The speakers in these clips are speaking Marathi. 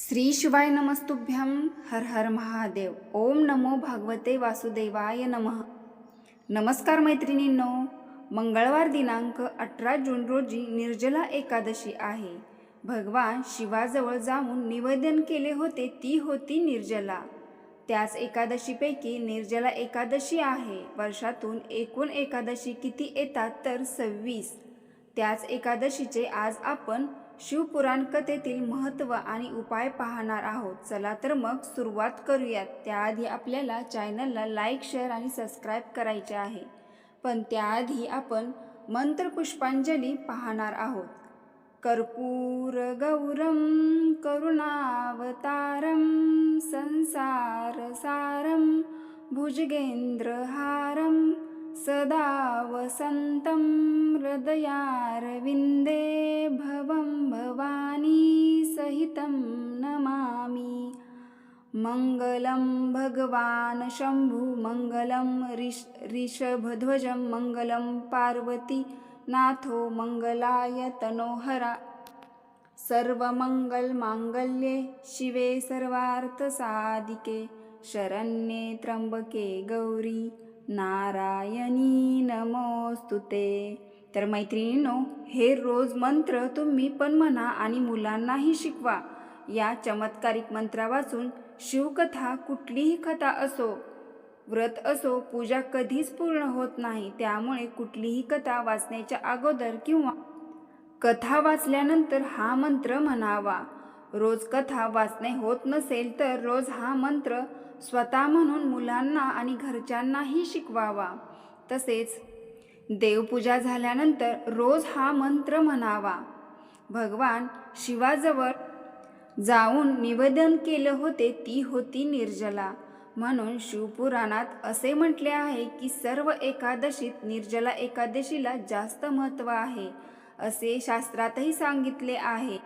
श्री शिवाय नमस्तुभ्यम हर हर महादेव. ओम नमो भागवते वासुदेवाय नमः. नमस्कार मैत्रिणींनो मंगळवार दिनांक अठरा जून रोजी निर्जला एकादशी आहे. भगवान शिवाजवळ जाऊन निवेदन केले होते ती होती निर्जला. त्याच एकादशीपैकी निर्जला एकादशी आहे. वर्षातून एकूण एकादशी किती येतात तर सव्वीस. त्याच एकादशीचे आज आपण शिवपुराण कथेतील महत्त्व आणि उपाय पाहणार आहोत. चला तर मग सुरुवात करूयात. त्याआधी आपल्याला चॅनलला लाईक शेअर आणि सबस्क्राईब करायचे आहे. पण त्याआधी आपण मंत्रपुष्पांजली पाहणार आहोत. कर्पूर गौरम करुणावतारम संसार सारम सदा वसन्तं हृदयारविन्दे भवं भवानी सहितं नमामि। मङ्गलं भगवान् शम्भु मङ्गलं ऋष ऋषभध्वजं मङ्गलं पार्वती नाथो मङ्गलाय तनोहरा। सर्वमङ्गलमाङ्गल्ये शिवे सर्वार्थसाधिके शरण्ये त्र्यंबके गौरी नारायणी नमोस्तुते तर मैत्रिणींनो हे रोज मंत्र तुम्ही पण म्हणा आणि मुलांनाही शिकवा. या चमत्कारिक मंत्रा वाचून शिवकथा कुठलीही कथा असो व्रत असो पूजा कधीच पूर्ण होत नाही. त्यामुळे कुठलीही कथा वाचण्याच्या अगोदर किंवा कथा वाचल्यानंतर हा मंत्र म्हणावा. रोज कथा वाचणे होत नसेल तर रोज हा मंत्र स्वतः म्हणून मुलांना आणि घरच्यांनाही शिकवावा. तसेच देवपूजा झाल्यानंतर रोज हा मंत्र म्हणावा. भगवान शिवाजवळ जाऊन निवेदन केलं होते ती होती निर्जला. म्हणून शिवपुराणात असे म्हटले आहे की सर्व एकादशीत निर्जला एकादशीला जास्त महत्त्व आहे असे शास्त्रातही सांगितले आहे.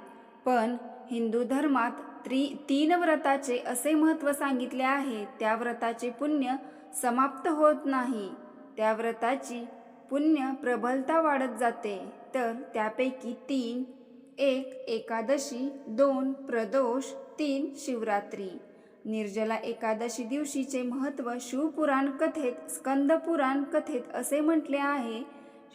पण हिंदू धर्मात त्रि तीन व्रताचे असे महत्त्व सांगितले आहे त्या व्रताचे पुण्य समाप्त होत नाही. त्या व्रताची पुण्य प्रबलता वाढत जाते. तर त्यापैकी तीन एक एकादशी दोन प्रदोष तीन शिवरात्री. निर्जला एकादशी दिवशीचे महत्त्व शिवपुराण कथेत स्कंदपुराण कथेत असे म्हटले आहे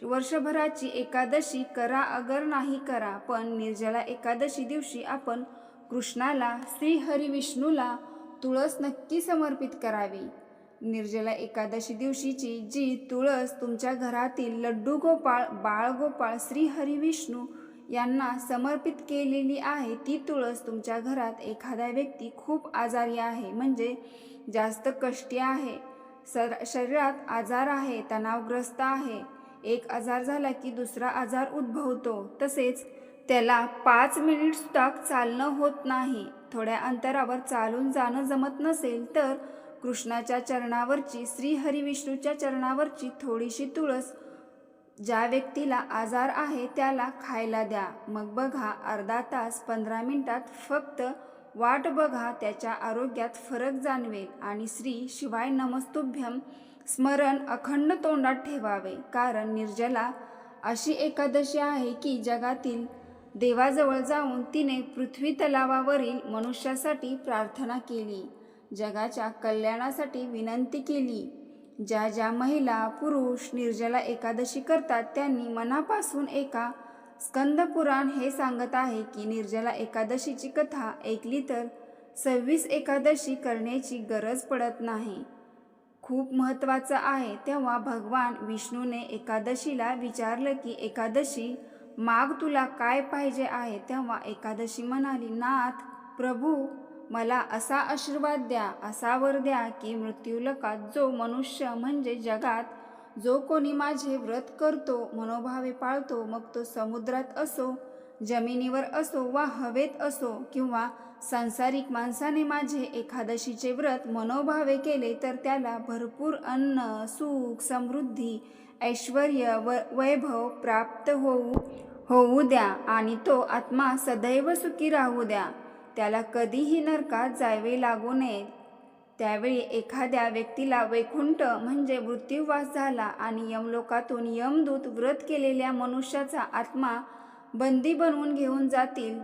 वर्षभराची एकादशी करा अगर नाही करा पण निर्जला एकादशी दिवशी आपण कृष्णाला श्रीहरी विष्णूला तुळस नक्की समर्पित करावी. निर्जला एकादशी दिवशीची जी तुळस तुमच्या घरातील लड्डू गोपाळ बाळगोपाळ श्रीहरी विष्णू यांना समर्पित केलेली आहे ती तुळस तुमच्या घरात एखादा व्यक्ती खूप आजारी आहे म्हणजे जास्त कष्टी आहे सर शरीरात आजार आहे तणावग्रस्त आहे. एक आजार झाला की दुसरा आजार उद्भवतो. तसेच त्याला पाच मिनिटसुद्धा चालणं होत नाही. थोड्या अंतरावर चालून जाणं जमत नसेल तर कृष्णाच्या चरणावरची श्रीहरी विष्णूच्या चरणावरची थोडीशी तुळस ज्या व्यक्तीला आजार आहे त्याला खायला द्या. मग बघा अर्धा तास पंधरा मिनिटात फक्त वाट बघा त्याच्या आरोग्यात फरक जाणवेल आणि श्री शिवाय नमस्तुभ्यम स्मरण अखंड तोंडात ठेवावे. कारण निर्जला अशी एकादशी आहे की जगातील देवाजवळ जाऊन तिने पृथ्वी तलावावरील मनुष्यासाठी प्रार्थना केली. जगाच्या कल्याणासाठी विनंती केली. ज्या ज्या महिला पुरुष निर्जला एकादशी करतात त्यांनी मनापासून एका स्कंद पुराण हे सांगत आहे की निर्जला एकादशीची कथा ऐकली तर सव्वीस एकादशी करण्याची गरज पडत नाही. खूप महत्त्वाचं आहे. तेव्हा भगवान विष्णूने एकादशीला विचारलं की एकादशी माग तुला काय पाहिजे आहे? तेव्हा एकादशी म्हणाली नाथ प्रभू मला असा आशीर्वाद द्या असा वर द्या की मृत्यूलकात जो मनुष्य म्हणजे जगात जो कोणी माझे व्रत करतो मनोभावे पाळतो मग तो समुद्रात असो जमिनीवर असो वा हवेत असो किंवा सांसारिक माणसाने माझे एकादशीचे व्रत मनोभावे केले तर त्याला भरपूर अन्न सुख समृद्धी ऐश्वर व वैभव प्राप्त होऊ होऊ द्या आणि तो आत्मा सदैव सुखी राहू द्या. त्याला कधीही नरकात जावे लागू नये. त्यावेळी एखाद्या व्यक्तीला वैकुंठ म्हणजे मृत्यूवास झाला आणि यमलोकातून यमदूत व्रत केलेल्या मनुष्याचा आत्मा बंदी बनवून घेऊन जातील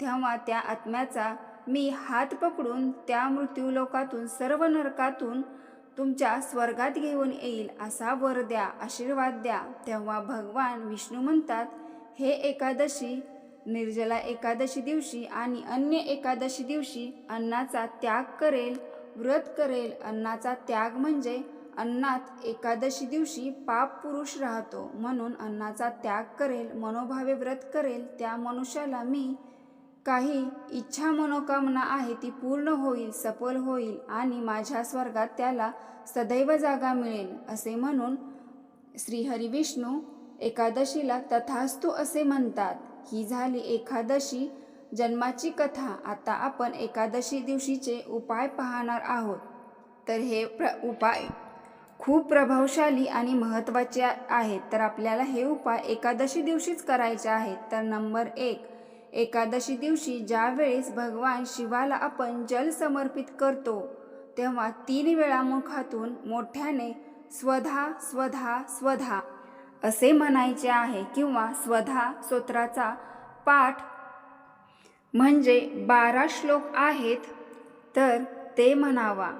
तेव्हा त्या आत्म्याचा मी हात पकडून त्या मृत्यूलोकातून सर्व नरकातून तुमच्या स्वर्गात घेऊन येईल असा वर द्या आशीर्वाद द्या. तेव्हा भगवान विष्णू म्हणतात हे एकादशी निर्जला एकादशी दिवशी आणि अन्य एकादशी दिवशी अन्नाचा त्याग करेल व्रत करेल. अन्नाचा त्याग म्हणजे अन्नात एकादशी दिवशी पाप पुरुष राहतो. म्हणून अन्नाचा त्याग करेल मनोभावे व्रत करेल. त्या मनुष्याला मी काही इच्छा मनोकामना आहे ती पूर्ण होईल सफल होईल आणि माझ्या स्वर्गात त्याला सदैव जागा मिळेल असे म्हणून श्रीहरी विष्णू एकादशीला तथास्तु असे म्हणतात ही झाली एकादशी. जन्माची कथा. आता आपण एकादशी दिवशीचे उपाय पाहणार आहोत. तर हे प्र उपाय खूप प्रभावशाली आणि महत्त्वाचे आहेत. तर आपल्याला हे उपाय एकादशी दिवशीच करायचे आहेत. तर नंबर एक एकादशी दिवशी ज्यावेळेस भगवान शिवाला आपण जल समर्पित करतो तेव्हा तीन वेळा मुखातून मोठ्याने स्वधा स्वधा स्वधा असे म्हणायचे आहे किंवा स्वधा स्तोत्राचा पाठ म्हणजे बारा श्लोक आहेत तर ते म्हणावा.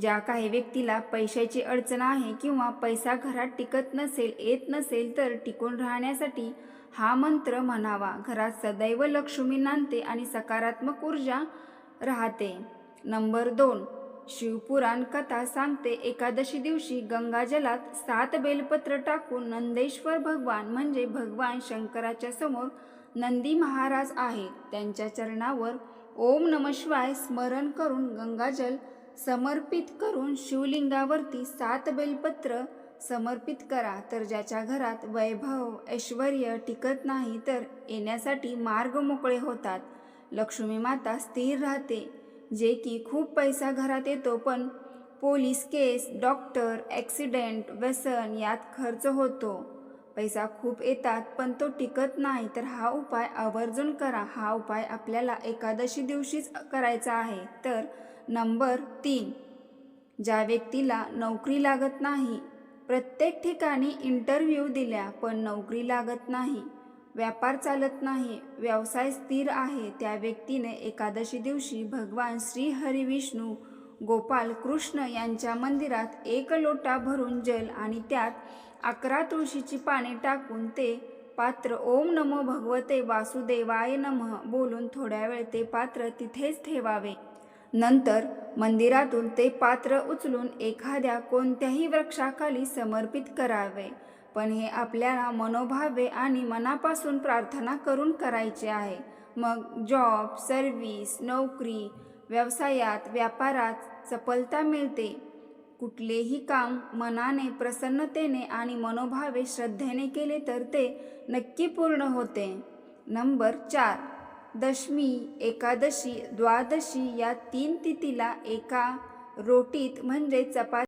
ज्या काही व्यक्तीला पैशाची अडचण आहे किंवा पैसा घरात टिकत नसेल येत नसेल तर टिकून राहण्यासाठी हा मंत्र म्हणावा. घरात सदैव लक्ष्मी नांदते आणि सकारात्मक ऊर्जा राहते. नंबर दोन शिवपुराण कथा सांगते. एकादशी दिवशी गंगाजलात सात बेलपत्र टाकून नंदेश्वर भगवान म्हणजे भगवान शंकराच्या समोर नंदी महाराज आहे. त्यांच्या चरणावर ओम नमशिवाय स्मरण करून गंगाजल समर्पित करून शिवलिंगावरती सात बेलपत्र समर्पित करा. तर ज्याच्या घरात वैभव ऐश्वर टिकत नाही तर येण्यासाठी मार्ग मोकळे होतात. लक्ष्मी माता स्थिर राहते. जे की खूप पैसा घरात येतो पण पोलीस केस डॉक्टर ॲक्सिडेंट व्यसन यात खर्च होतो. पैसा खूप येतात पण तो टिकत नाही तर हा उपाय आवर्जून करा. हा उपाय आपल्याला एकादशी दिवशीच करायचा आहे. तर नंबर तीन ज्या व्यक्तीला नोकरी लागत नाही प्रत्येक ठिकाणी इंटरव्ह्यू दिल्या पण नोकरी लागत नाही. व्यापार चालत नाही व्यवसाय स्थिर आहे त्या व्यक्तीने एकादशी दिवशी भगवान श्री हरी विष्णू गोपाल कृष्ण यांच्या मंदिरात एक लोटा भरून जल आणि त्यात अकरा तुळशीची पाने टाकून ते पात्र ओम नमो भगवते वासुदेवाय नमः बोलून थोड्या वेळ ते पात्र तिथेच ठेवावे. नंतर मंदिरातून ते पात्र उचलून एखाद्या कोणत्याही वृक्षाखाली समर्पित करावे. पण हे आपल्याला मनोभावे आणि मनापासून प्रार्थना करून करायचे आहे. मग जॉब सर्व्हिस नोकरी व्यवसायात व्यापारात सफलता मिळते. कुठलेही काम मनाने प्रसन्नतेने आणि मनोभावे श्रद्धेने केले तर ते नक्की पूर्ण होते. नंबर चार. दशमी एकादशी द्वादशी या तीन तिथीला एका रोटीत म्हणजे चपाती